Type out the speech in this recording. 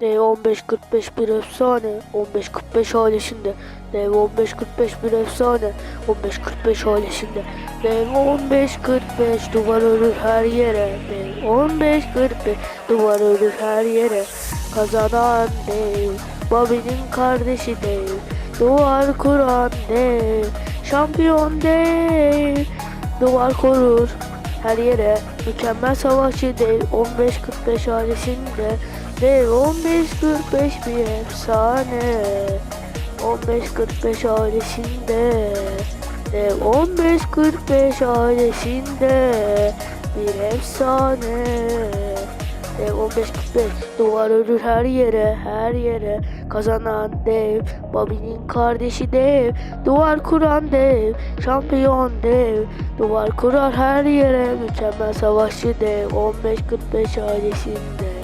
Dev 15-45 bir efsane 15-45 ailesinde. Dev 15-45 bir efsane 15-45 ailesinde. Dev 15-45 duvar örür her yere. Dev 15-45 duvar örür her yere. Kazanan dev Bobby'nin kardeşi dev. Duvar kuran dev Şampiyon dev. Duvar korur her yere. Mükemmel savaşçı dev 15-45 ailesinde Dev 15-45 bir efsane. 15-45 ailesinde Dev 15-45 ailesinde bir efsane Dev 15-45 duvar örür her yere her yere. Kazanan dev Bobby'nin kardeşi dev. Duvar kuran dev Şampiyon dev. Duvar kurar her yere Mükemmel savaşçı dev. 15-45 ailesinde